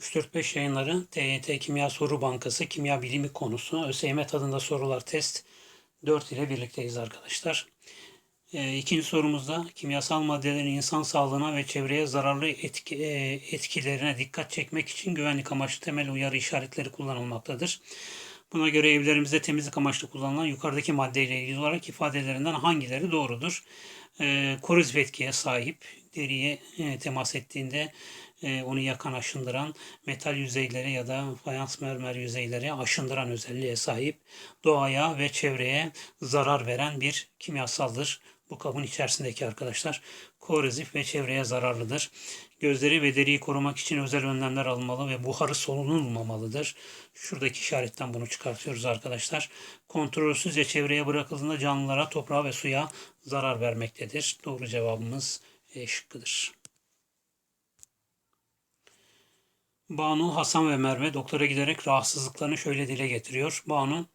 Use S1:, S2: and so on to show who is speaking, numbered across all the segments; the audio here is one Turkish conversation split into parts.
S1: 3-4-5 yayınları TYT Kimya Soru Bankası Kimya Bilimi konusu ÖSYM tadında sorular test 4 ile birlikteyiz arkadaşlar. E, ikinci sorumuzda kimyasal maddelerin insan sağlığına ve çevreye zararlı etki, e, etkilerine dikkat çekmek için güvenlik amaçlı temel uyarı işaretleri kullanılmaktadır. Buna göre evlerimizde temizlik amaçlı kullanılan yukarıdaki maddeyle ilgili olarak ifadelerinden hangileri doğrudur? E, korozif etkiye sahip, deriye e, temas ettiğinde e, onu yakan aşındıran metal yüzeylere ya da fayans mermer yüzeylere aşındıran özelliğe sahip doğaya ve çevreye zarar veren bir kimyasaldır. Bu kabın içerisindeki arkadaşlar korozif ve çevreye zararlıdır. Gözleri ve deriyi korumak için özel önlemler alınmalı ve buharı solunulmamalıdır. Şuradaki işaretten bunu çıkartıyoruz arkadaşlar. Kontrolsüzce çevreye bırakıldığında canlılara, toprağa ve suya zarar vermektedir. Doğru cevabımız E şıkkıdır. Banu, Hasan ve Merve doktora giderek rahatsızlıklarını şöyle dile getiriyor. Banu,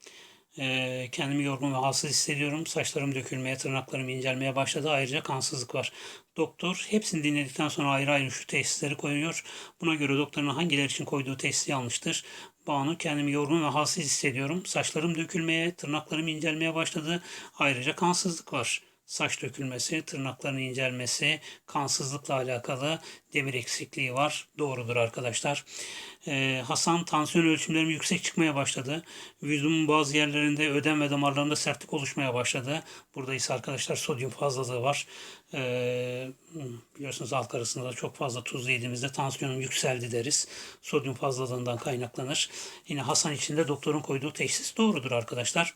S1: e, kendimi yorgun ve halsız hissediyorum. Saçlarım dökülmeye, tırnaklarım incelmeye başladı. Ayrıca kansızlık var. Doktor hepsini dinledikten sonra ayrı ayrı şu teşhisleri koyuyor. Buna göre doktorun hangileri için koyduğu teşhis yanlıştır. Banu kendimi yorgun ve halsiz hissediyorum. Saçlarım dökülmeye, tırnaklarım incelmeye başladı. Ayrıca kansızlık var saç dökülmesi, tırnakların incelmesi, kansızlıkla alakalı demir eksikliği var. Doğrudur arkadaşlar. Ee, Hasan tansiyon ölçümlerim yüksek çıkmaya başladı. Vücudumun bazı yerlerinde ödem ve damarlarında sertlik oluşmaya başladı. Burada ise arkadaşlar sodyum fazlalığı var. Ee, biliyorsunuz halk arasında çok fazla tuz yediğimizde tansiyonum yükseldi deriz. Sodyum fazlalığından kaynaklanır. Yine Hasan için de doktorun koyduğu teşhis doğrudur arkadaşlar.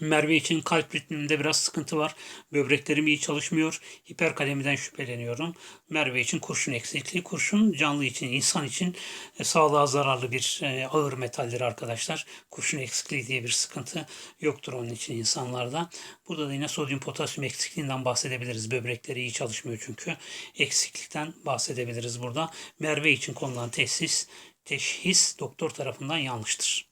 S1: Merve için kalp ritmimde biraz sıkıntı var. Böbreklerim iyi çalışmıyor. Hiperkalemiden şüpheleniyorum. Merve için kurşun eksikliği. Kurşun canlı için, insan için e, sağlığa zararlı bir e, ağır metaldir arkadaşlar. Kurşun eksikliği diye bir sıkıntı yoktur onun için insanlarda. Burada da yine sodyum potasyum eksikliğinden bahsedebiliriz. Böbrekleri iyi çalışmıyor çünkü. Eksiklikten bahsedebiliriz burada. Merve için konulan teşhis, teşhis doktor tarafından yanlıştır.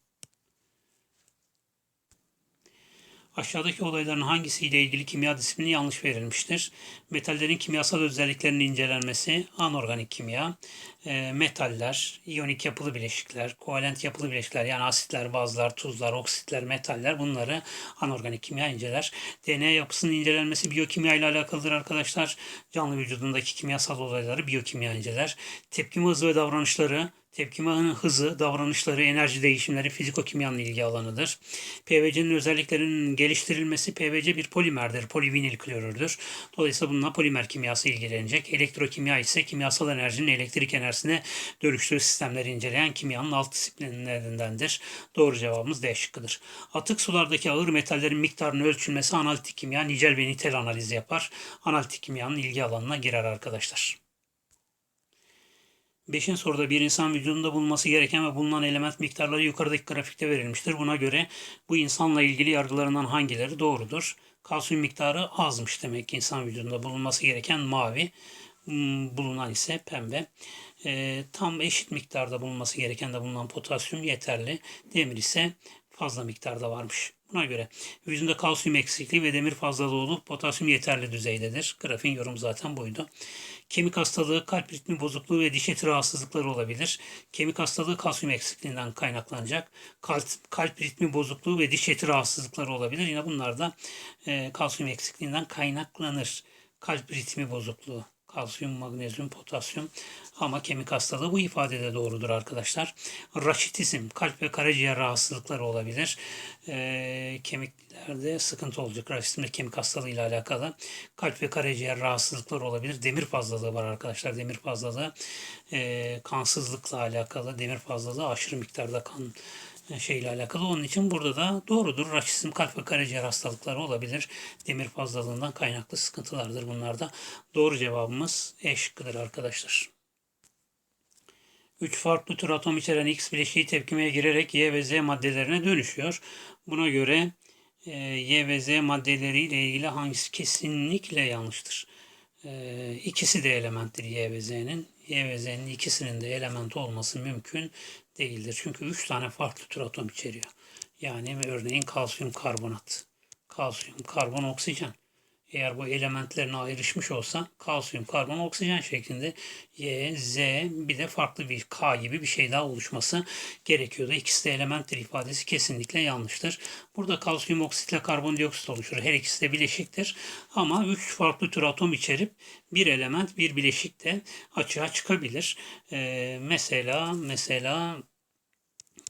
S1: Aşağıdaki olayların hangisiyle ilgili kimya disiplini yanlış verilmiştir? Metallerin kimyasal özelliklerinin incelenmesi, anorganik kimya, e, metaller, iyonik yapılı bileşikler, kovalent yapılı bileşikler yani asitler, bazlar, tuzlar, oksitler, metaller bunları anorganik kimya inceler. DNA yapısının incelenmesi biyokimya ile alakalıdır arkadaşlar. Canlı vücudundaki kimyasal olayları biyokimya inceler. Tepkime hızı ve davranışları Tepkime hızı, davranışları, enerji değişimleri fizikokimyanın ilgi alanıdır. PVC'nin özelliklerinin geliştirilmesi PVC bir polimerdir, polivinil klorürdür. Dolayısıyla bununla polimer kimyası ilgilenecek. Elektrokimya ise kimyasal enerjinin elektrik enerjisine dönüştüğü sistemleri inceleyen kimyanın alt disiplinlerindendir. Doğru cevabımız D şıkkıdır. Atık sulardaki ağır metallerin miktarının ölçülmesi analitik kimya, nicel ve nitel analizi yapar. Analitik kimyanın ilgi alanına girer arkadaşlar. Beşin soruda bir insan vücudunda bulunması gereken ve bulunan element miktarları yukarıdaki grafikte verilmiştir. Buna göre bu insanla ilgili yargılarından hangileri doğrudur? Kalsiyum miktarı azmış demek ki insan vücudunda bulunması gereken mavi, hmm, bulunan ise pembe. E, tam eşit miktarda bulunması gereken de bulunan potasyum yeterli. Demir ise fazla miktarda varmış. Buna göre vücudunda kalsiyum eksikliği ve demir fazlalığı olup potasyum yeterli düzeydedir. Grafin yorum zaten buydu. Kemik hastalığı, kalp ritmi bozukluğu ve diş eti rahatsızlıkları olabilir. Kemik hastalığı kalsiyum eksikliğinden kaynaklanacak. Kalp, kalp ritmi bozukluğu ve diş eti rahatsızlıkları olabilir. Yine bunlar da e, kalsiyum eksikliğinden kaynaklanır. Kalp ritmi bozukluğu kalsiyum, magnezyum, potasyum ama kemik hastalığı bu ifadede doğrudur arkadaşlar. Raşitizm, kalp ve karaciğer rahatsızlıkları olabilir. E, kemiklerde sıkıntı olacak. Raşitizmde kemik hastalığı ile alakalı. Kalp ve karaciğer rahatsızlıkları olabilir. Demir fazlalığı var arkadaşlar. Demir fazlalığı e, kansızlıkla alakalı. Demir fazlalığı aşırı miktarda kan şeyle alakalı. Onun için burada da doğrudur. Raşizm, kalp ve karaciğer hastalıkları olabilir. Demir fazlalığından kaynaklı sıkıntılardır bunlar da. Doğru cevabımız E şıkkıdır arkadaşlar. 3 farklı tür atom içeren X bileşiği tepkimeye girerek Y ve Z maddelerine dönüşüyor. Buna göre e, Y ve Z maddeleriyle ilgili hangisi kesinlikle yanlıştır? E, ikisi de elementtir Y ve Z'nin. Y ikisinin de element olması mümkün değildir. Çünkü 3 tane farklı tür atom içeriyor. Yani örneğin kalsiyum karbonat, kalsiyum karbon oksijen. Eğer bu elementlerine ayrışmış olsa kalsiyum, karbon, oksijen şeklinde Y, Z bir de farklı bir K gibi bir şey daha oluşması gerekiyordu. İkisi de elementtir ifadesi kesinlikle yanlıştır. Burada kalsiyum oksitle karbondioksit oluşur. Her ikisi de bileşiktir. Ama üç farklı tür atom içerip bir element, bir bileşik de açığa çıkabilir. Ee, mesela mesela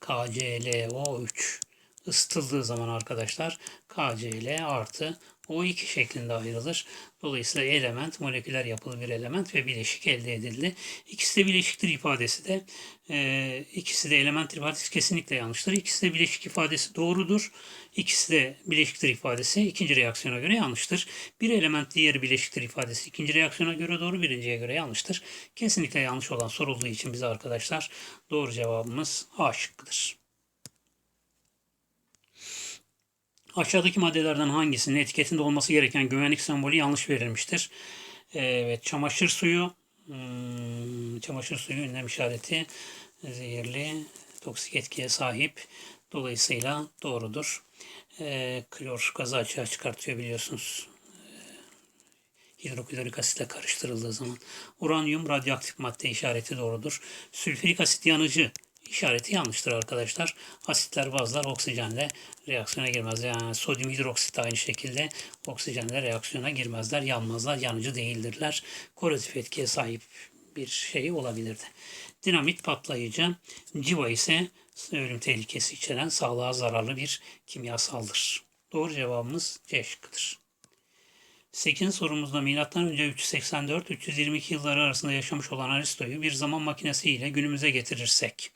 S1: KClO3 ısıtıldığı zaman arkadaşlar KCl artı O2 şeklinde ayrılır. Dolayısıyla element moleküler yapılı bir element ve bileşik elde edildi. İkisi de bileşiktir ifadesi de e, ikisi de element ifadesi kesinlikle yanlıştır. İkisi de bileşik ifadesi doğrudur. İkisi de bileşiktir ifadesi ikinci reaksiyona göre yanlıştır. Bir element diğeri bileşiktir ifadesi ikinci reaksiyona göre doğru birinciye göre yanlıştır. Kesinlikle yanlış olan sorulduğu için bize arkadaşlar doğru cevabımız A şıkkıdır. Aşağıdaki maddelerden hangisinin etiketinde olması gereken güvenlik sembolü yanlış verilmiştir? Evet, çamaşır suyu, hmm, çamaşır suyu ünlem işareti zehirli, toksik etkiye sahip. Dolayısıyla doğrudur. Ee, klor gazı açığa çıkartıyor biliyorsunuz. Ee, hidroklorik asitle karıştırıldığı zaman. Uranyum radyoaktif madde işareti doğrudur. Sülfürik asit yanıcı işareti yanlıştır arkadaşlar. Asitler bazlar oksijenle reaksiyona girmez. Yani sodyum hidroksit aynı şekilde oksijenle reaksiyona girmezler. Yanmazlar. Yanıcı değildirler. Korozif etkiye sahip bir şey olabilirdi. Dinamit patlayıcı. Civa ise ölüm tehlikesi içeren sağlığa zararlı bir kimyasaldır. Doğru cevabımız C şıkkıdır. 8. sorumuzda M.Ö. 384-322 yılları arasında yaşamış olan Aristo'yu bir zaman makinesi ile günümüze getirirsek,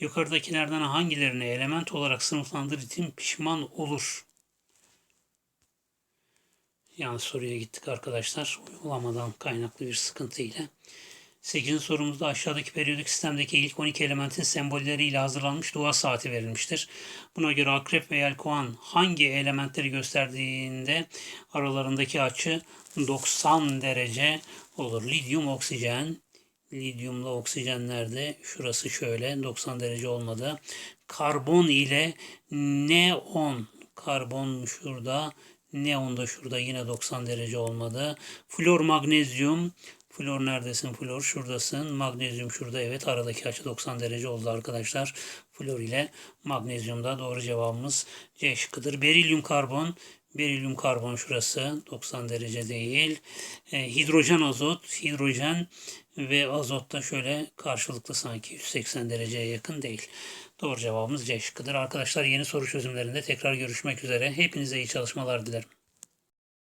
S1: yukarıdakilerden hangilerini element olarak sınıflandırır için pişman olur? Yanlış soruya gittik arkadaşlar. Uygulamadan kaynaklı bir sıkıntı ile. 8. sorumuzda aşağıdaki periyodik sistemdeki ilk 12 elementin sembolleriyle hazırlanmış dua saati verilmiştir. Buna göre akrep ve yelkoğan hangi elementleri gösterdiğinde aralarındaki açı 90 derece olur. Lityum, oksijen, lityumla oksijen nerede? Şurası şöyle 90 derece olmadı. Karbon ile neon, karbon şurada, neon da şurada yine 90 derece olmadı. Flor, magnezyum, Flor neredesin flor? Şuradasın. Magnezyum şurada. Evet aradaki açı 90 derece oldu arkadaşlar. Flor ile magnezyumda doğru cevabımız C şıkkıdır. Berilyum karbon. Berilyum karbon şurası 90 derece değil. E, hidrojen azot. Hidrojen ve azot da şöyle karşılıklı sanki 180 dereceye yakın değil. Doğru cevabımız C şıkkıdır. Arkadaşlar yeni soru çözümlerinde tekrar görüşmek üzere. Hepinize iyi çalışmalar dilerim.